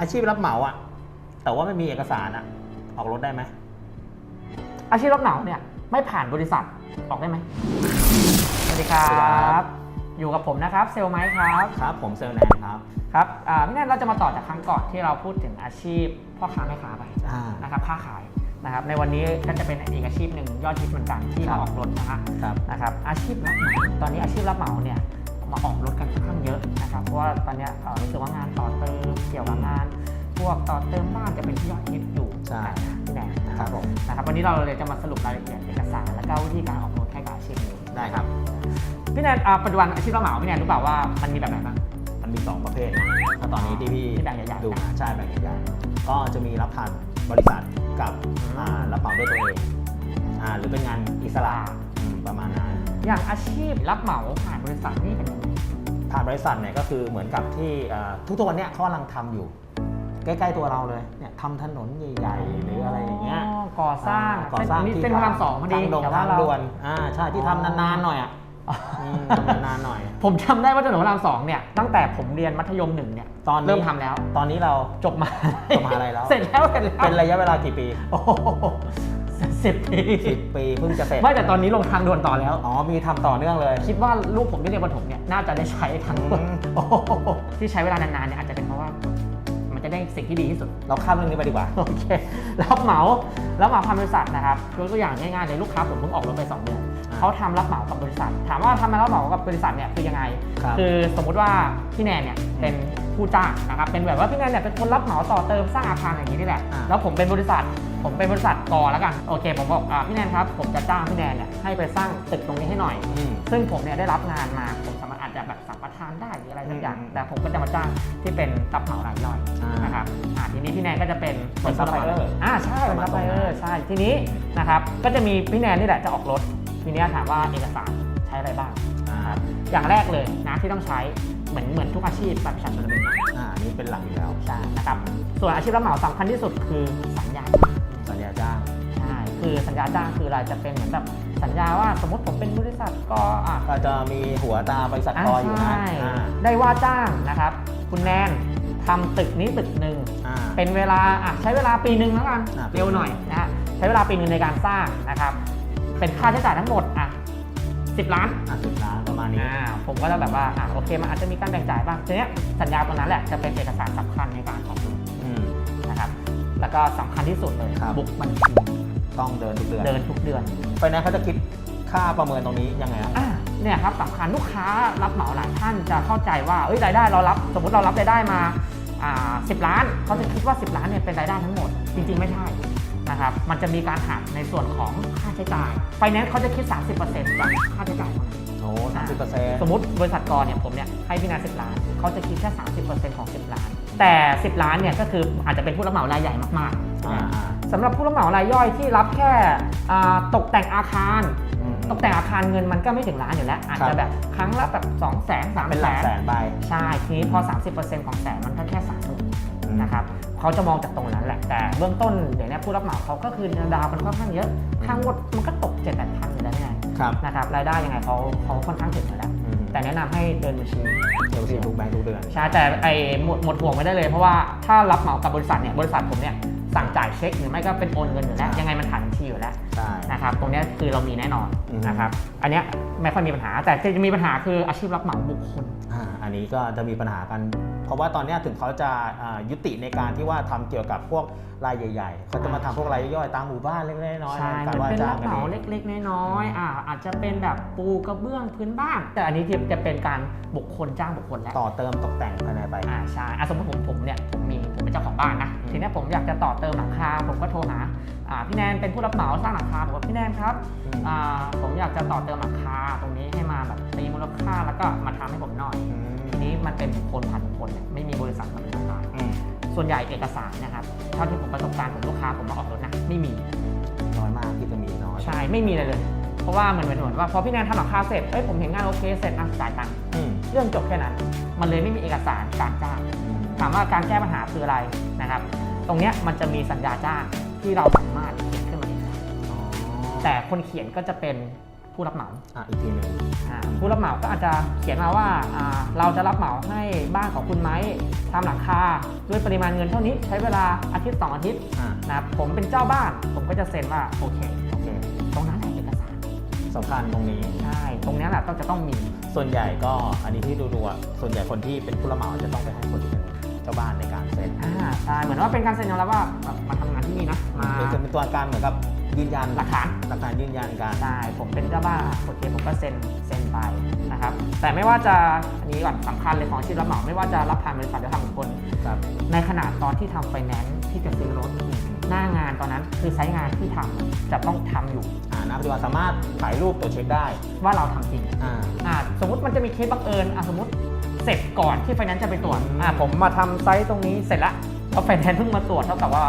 อาชีพรับเหมาอะแต่ว่าไม่มีเอกสารอะออกรถได้ไหมอาชีพรับเหมาเนี่ยไม่ผ่านบริษัทออกได้ไหมสวัสดีครัสวัสดีครับบอยู่กับผมนะครับเซลไมค์ครับครับ ผมเซลแนนครับครับอ่าพี่แนนเราจะมาต่อจากครั้งก่อนที่เราพูดถึงอาชีพพ่อค้าแม่ค้าไปอ่า นะครับค้าขายนะครับในวันนี้ก็จะเป็นอีกอาชีพหนึ่งยอดฮิตเหมือนกันที่ครัมาบออกรถนะฮะครับ นะครับอาชีพรับเหมาตอนนี้อาชีพรับเหมาเนี่ย มาออกรถกันค่อนข้างเยอะนะครับ เพราะว่าตอนเนี้ยเอ่อรู้สึกว่างานต่อเติมเกี่ยวกับงาน พวกต่อเติมบ้านจะเป็นที่ยอดฮิตอยู่ใช่พี่แนนนะคครัรับบผมนะครับวันนี้เราเลยจะมาสรุปรายละเอียดเอกสารและก็วิธีการออกรถให้กับอาชีพนี้ได้ครับพี่แนนอ่าปัจจุบันอาชีพรับเหมาพี่แนนรู้เปล่าว่ามันมีแบบไหนบ้างมันมี 2 ประเภทนะถ้าตอนนี้ที่พี่ที่แบ่งใหญ่ๆดูนะใช่แบ่งใหญ่ๆก็จะมีรับผ่านบริษัทกับอืมอ่ารับเหมาด้วยตัวเองอ่าหรือเป็นงานอิสระอืมประมาณนั้น อย่างอาชีพรับเหมาผ่านบริษัทนี่เป็นยังไงผ่านบริษัทเนี่ยก็คือเหมือนกับที่อ่าทุกๆวันเนี้ยเขากำลังทำอยู่ ใกล้ๆตัวเราเลยเนี่ยทำถนนใหญ่ๆหรืออะไรอย่างเงี้ยก่อสร้างอ่ก่อสร้างเส้นนี้ที่เส้นพระรามสองพอดีทางดงแต่ทางเรด่วนอ่าใช่ที่ทำนานๆหน่อยอะอ๋ออืมทำนานๆหน่อย ผมจำได้ว่าถนนพระรามสองเนี่ยตั้งแต่ผมเรียนมัธยมหนึ่งเนี่ยตอนนี้เริ่มทำแล้ว ตอนนี้เราจบมาจบมหาลัยแล้ว เสร็จแล้วเสร็จแล้วเป็นระยะเวลากี่ปีโอ้โห สิบปีสิบปีเพิ่งจะเสร็จไม่แต่ตอนนี้ลงทางด่วนต่อแล้ว อ๋อ มีทำต่อเนื่องเลย คิดว่าลูกผมที่เรียนประถมเนี่ยน่าจะได้ใช้ทั้งหมดอืมโอ้โหที่ใช้เวลานานๆเนี่ยอาจจะเป็นเพราะว่า มันจะได้สิ่งที่ดีที่สุด เราข้ามเรื่องนี้ไปดีกว่า โอเค รับเหมา รับเหมาทำบริษัทนะครับยกตัวอย่างง่ายๆเลยลูกค้าผมเพิ่งออกรถไป 2 เดือนอ่า เขาทำรับเหมากับบริษัท ถามว่าทำมารับเหมากับบริษัทเนี่ยคือยังไงครับคือสมมุติว่าพี่แนนเนี่ยเป็นผู้จ้างนะครับเป็นแบบว่าพี่แนนเนี่ยเป็นคนรับเหมาต่อเติมสร้างอาคารอย่างนี้นี่แหละอ่าแล้วผมเป็นบริษัท ผมเป็นบริษัทกอแล้วกันโอเค ผมบอกอ่าพี่แนนครับผมจะจ้างพี่แนนเนี่ยให้ไปสร้างตึกตรงนี้ให้หน่อยอืมซึ่งผมเนี่ยได้รับงานมาผมสามารถอาจจะแบบสัมปทานได้หรืออะไรสักอย่างอืมแต่ผมก็จะมาจ้างที่เป็นรับเหมารายย่อยอ่านนะครับอ่าทีนี้พี่แนนก็จะเป็นเหมือนซัพพลายเออร์อ่าใช่เป็นประซัมาพณพลายเออร์ใช่ทีนี้นะครับก็จะมีพี่แนนนี่แหละจะออกรถ ทีนี้ถามว่าเอกสารใช้อะไรบ้างอ่านะครับอย่างแรกเลยนะที่ต้องใช้เหมือนเหมือนทุกอาชีพแบบประชาชนเป็นนะอ่านี่เป็นหลักอยู่แล้วใช่นะครับส่วนอาชีพรับเหมาสำคัญที่สุดคือสัญญาสัญญาจ้างใช่คือสัญญาจ้างคืออะไรจะเป็นเหมือนแบบสัญญาว่าสมมติผมเป็นบริษัทก็อะก็จะมีหัวตาบริษัทกออยู่นะใช่อ่าได้ว่าจ้างนะครับ คุณแนนทำตึกนี้ตึกหนึ่งอ่าเป็นเวลาอะใช้เวลาปีหนึ่งแล้วกันอะปีเร็วหน่อยนะฮะใช้เวลาปีหนึ่งในการสร้างนะครับ เป็นค่าใช้จ่ายทั้งหมดอะสิบล้านอะสิบล้านประมาณนี้อ่าผมก็จะแบบว่าอะโอเคมันอาจจะมีการแบ่งจ่ายบ้างทีเนี้ยสัญญาตัวนั้นแหละจะเป็นเอกสารสำคัญในการออกรถอืมนะครับ แล้วก็สำคัญที่สุดเลยครับบุ๊กบัญชีต้องเดินทุกเดือนเดินทุกเดือนไฟแนนซ์เขาจะคิดค่าประเมินตรงนี้ยังไงครับอ่าเนี่ยครับสำคัญลูกค้ารับเหมาหลายท่านจะเข้าใจว่าเอ้ยรายได้เรารับ สมมติเรารับรายได้มาอ่าสิล้านเขาจะคิดว่า 10 ล้านเนี่ยเป็นรายได้ทั้งหมด จริง ๆ ไม่ใช่ นะครับ มันจะมีการหักในส่วนของค่าใช้จ่าย ไฟแนนซ์เขาจะคิด 30%จากค่าใช้จ่ายเท่านั้นโอ้สามสิบเปอร์เซ็นต์สมมติบริษัทกรเนี่ยผมเนี่ยให้พี่นา10ล้านเขาจะคิดแค่30%ของ10ล้าน แต่10ล้านเนี่ยก็คืออาจจะเป็นผู้รับเหมารายใหญ่มากๆอ่าอ่าสำหรับผู้รับเหมารายย่อยที่รับแค่อ่าตกแต่งอาคารอืมตกแต่งอาคารเงินมันก็ไม่ถึงล้านอยู่แล้ว อาจครัจะบแบบครั้งละแบบ2 0 0แสนสามเป็นหแสลักแสนนใบใช่ทีนี้พอ 30%ของแสนมันก็แค่สามหมื่นนะครับเขาจะมองจากตรงนั้นแหละแต่เบื้องต้นเดี๋ยวนี้ผู้รับเหมาเขาก็คือดาวมันค่อนข้างเยอะค่างวดมันก็ตก7จ็ดแปดพันอยู่แล้วไงครับนะครับรายได้ยังไงเขาเขาค่อนข้างถึงอยู่แล้วอืมแต่แนะนำให้เดินบัญชีเดี๋ยวสิทุกแบงค์ทุกเดือนใช่แต่ไอ้หมดหมดห่วงไม่ได้เลยเพราะว่าถ้ารับเหมากับบริษัทเนี่ยบริษัทผมเนี่ย สั่งจ่ายเช็คหรือไม่ก็เป็นโอนเงินอยู่แล้วครับยังไงมันผ่านบัญชีอยู่แล้วใช่ นะครับตรงเนี้ยคือเรามีแน่นอนอืม นะครับอันเนี้ยไม่ค่อยมีปัญหาแต่จะมีปัญหาคืออาชีพรับเหมาบุคคล อ่าอันนี้ก็จะมีปัญหากัน เพราะว่าตอนเนี้ยถึงเขาจะอ่ายุติในการที่ว่าทำเกี่ยวกับพวกรายใหญ่ ๆ เขาจะมาทำพวกรายย่อยๆตามหมู่บ้านเล็กๆน้อยๆใช่กามัรนว่าเป็นจ้ารังบกันเหมาเอง เล็กๆ น้อยๆอ่าอาจจะเป็นแบบปูกระเบื้องพื้นบ้าน แต่อันนี้จะจะเป็นการบุคคลจ้างบุคคลแล้วต่อเติมตกแต่งภายในไป อ่าใช่อะสมมติผมผมเนี่ย บ้านนะอืมทีเนี้ยผมอยากจะต่อเติมหลังคา ผมก็โทรหาอ่าพี่แนนเป็นผู้รับเหมาสร้างหลังคาผมว่าพี่แนนครับอืมอ่าผมอยากจะต่อเติมหลังคาตรงนี้ให้มาแบบตีมูลค่าแล้วก็มาทำให้ผมหน่อยอืมทีนี้มันเป็นบุคคลผ่านบุคคลเนี่ยไม่มีบริษัทมาเป็นทางการอืมส่วนใหญ่เอกสารนะครับเท่าที่ผมประสบการณ์ของลูกค้าผมมาออกรถนะไม่มีน้อยมากที่จะมีน้อยใช่ไม่มีเลยเลย เพราะว่าเหมือนเหมือนว่าพอพี่แนนทำหลังคาเสร็จเอ้ยผมเห็นงานโอเคเสร็จอะจ่ายตังค์อืมเรื่องจบแค่นั้น มันเลยไม่มีเอกสารการจ้างอืม ถามว่าการแก้ปัญหาคืออะไรนะครับ ตรงเนี้ยมันจะมีสัญญาจ้างที่เราสามารถเขียนขึ้นมาเองได้อ๋อแต่คนเขียนก็จะเป็นผู้รับเหมาอะอีกทีหนึ่งอ่าผู้รับเหมาก็อาจจะเขียนมาว่าอ่าเราจะรับเหมาให้บ้านของคุณไหมทำหลังคาด้วยปริมาณเงินเท่านี้ใช้เวลาอาทิตย์สองอาทิตย์อะนะครับผมเป็นเจ้าบ้าน ผมก็จะเซ็นว่าโอเค โอเค ตรงนั้นแหละเอก สารสำคัญตรงนี้ใช่ตรงนี้แหละต้องจะต้องมีส่วนใหญ่ก็อันนี้ที่ดูดูๆอะส่วนใหญ่คนที่เป็นผู้รับเหมาจะต้องไปให้คนที่เป็นเจ้าบ้านในการเซ็นอ่า ใช่เหมือนว่าเป็นการเซ็นยอมรับว่าแบบมาทำงานที่นี่นะมาเป็นเป็นตัวการเหมือนกับยืนยันหลักฐาน หลักฐานยืนยันการใช่ผมเป็นเจ้าบ้านโอเคผมก็เซ็นเซ็นไปนะครับ แต่ไม่ว่าจะอันนี้ก่อนสำคัญเลยของอาชีพรับเหมาไม่ว่าจะรับผ่านบริษัทหรือทำบุคคลครับในขณะตอนที่ทำไฟแนนซ์ที่จะซื้อรถหน้างานตอนนั้นคือไซต์งานที่ทำจะต้องทำอยู่อ่าณปัจจุบันสามารถถ่ายรูปตัวเช็คได้ว่าเราทำจริง อ่า อ่าสมมติมันจะมีเคสบังเอิญอะสมมติเสร็จก่อนที่ไฟแนนซ์จะไปตรวจอืมอ่าผมมาทำไซต์ตรงนี้เสร็จแล้ว แล้วไฟแนนซ์เพิ่งมาตรวจเท่ากับว่า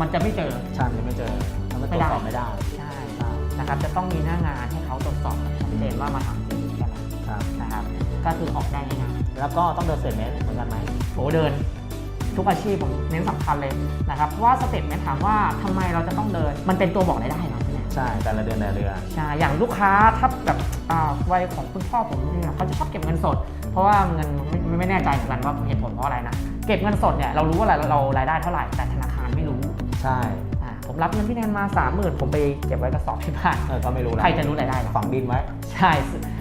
มันจะไม่เจอชันจะไม่เจอมันไม่ตรวจสอบไม่ได้ใช่นะครับจะต้องมีหน้างานให้เขาตรวจสอบชัดเจนว่ามาทำจริงแค่ไหนครับนะครับก็คือออกได้ง่ายแล้วก็ต้องเดินเสร็จเมตรเหมือนกันไหมๆโอ้เดิน ทุกอาชีพผมเน้นสำคัญเลยนะครับเพราะว่าสเต็ปเนี่ยถามว่าทำไมเราจะต้องเดิน มันเป็นตัวบอกรายได้เราใช่ไหมใช่แต่ละเดือนแต่ละเดือนใช่อย่างลูกค้าถ้าแบบอ่าวัยของคุณพ่อผมเนี่ยเขาจะชอบเก็บเงินสด เพราะว่าเงินไม่ไม่ไม่แน่ใจเหมือนกันว่าเหตุผลเพราะอะไรนะ เก็บเงินสดเนี่ยเรารู้ว่าเราเรารายได้เท่าไหร่แต่ธนาคารไม่รู้ใช่อ่าผมรับเงินพี่แนนมา3 0,000ผมไปเก็บไว้กระสอบที่บ้านเออก็ไม่รู้แล้วใครจะรู้รายได้ล่ะฝังดินไว้ ใช่อ่า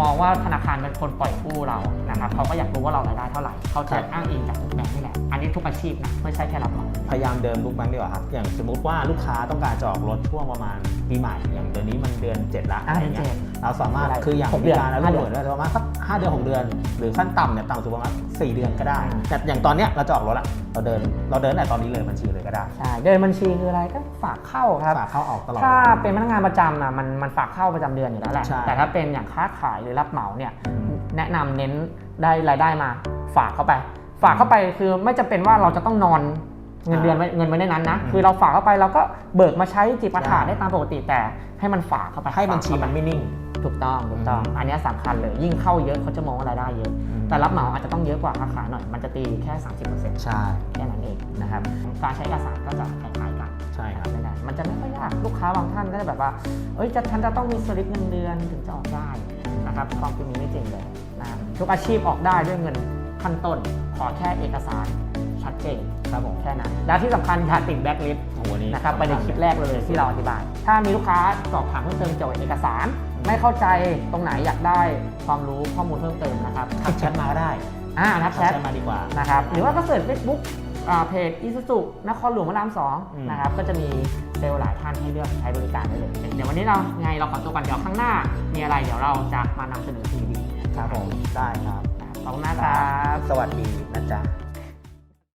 มองว่าธนาคารเป็นคนปล่อยกู้เรานะครับเขาก็อยากรู้ว่าเรารายได้เท่าไหร่เขาจะครับอ้างอิงจากทุกแบงค์นี่แหละอันนี้ทุกอาชีพนะไม่ใช่แค่รับเหมาพยายามเดินลูกแบงค์ดีกว่าครับอย่างสมมติว่าลูกค้าต้องการจะออกรถช่วงประมาณปีใหม่อย่างเดือนนี้มันเดือน7ละอ่าอะไรเจ็เงี้ยดเราสามารถได้คืออย่างหกมีเดือนการเอาห้าลูกเดือนเหมือนประมาณสักห้าเดือนหกเดือน หรือขั้นต่ำเนี่ยต่ำสุดประมาณสี่เดือนก็ได้อ่าแต่อย่างตอนเนี้ยเราจะออกรถละเราเดินเราเดินแต่ตอนนี้เลยบัญชีเลยก็ ได้ ใช่เดินบัญชีคืออะไรก็ฝากเข้าครับฝากเข้าออกตลอดถ้าเป็นพนักงานประจำนะมันมันฝากเข้าประจำเดือนอยู่แล้วแหละใช่แต่ถ้าเป็นอย่างค้าขายหรือรับเหมาเนี่ยแนะนำเน้นได้รายได้มาฝากเข้าไป ฝากเข้าไปคือไม่จำเป็นว่าเราจะต้องนอน เงินเดือนไว้เงินไว้ในนั้นนะอืมคือเราฝากเข้าไปเราก็เบิกมาใช้จิปาถะได้ตามปกติแต่ให้มันฝากเข้าไปให้บัญชีฝากมัเข้านไปไม่นิ่งถูกต้องถูกต้องอืมอันเนี้ยสำคัญเลยยิ่งเข้าเยอะเขาจะมองว่ารายได้เยอะ แต่รับเหมาอาจจะต้องเยอะกว่าค้าขายหน่อย มันจะตีแค่ 30%ใช่แค่นั้นเองนะครับการใช้เอกสารก็จะคล้ายๆกันใช่ครับไม่ได้มันจะไม่ค่อยยากลูกค้าบางท่านก็จะแบบว่าเอ้ยจะฉันจะต้องมีสลิปเงินเดือนถึงจะออกได้นะครับความจริงมีไม่จริงเลยนะทุกอาชีพออกได้ด้วยเงินขั้นต้นขอแค่เอกสารชัด เจนครับผมแค่นั้นแล้วที่สำคัญอย่าติดแบ็คลิสต์โอ้โหนี่นะครับไปในคลิปแรกเลยที่เราอธิบาย ถ้ามีลูกค้าสอบถามเพิ่มเติมเกี่ยวกับเอกสาร ไม่เข้าใจตรงไหนอยากได้ความรู้ข้อมูลเพิ่มเติมนะครับทักแชทมาก็ได้อ่าทักทักแชทแชทมาดีกว่า นะครับหรือว่าก็เสิร์ชเฟซบุ๊กเพจอีซูซูนครหลวงพระรามสองอืม นะครับก็จะมีเซลล์หลายท่านให้เลือกใช้บริการได้เลย เดี๋ยววันนี้เราไงเราขอตัวก่อนเดี๋ยวข้างหน้า มีอะไรเดี๋ยวเราจะมานำเสนอทีวีครับผมได้ครับ ขอบคุณมากครับ สวัสดีนะจ๊ะ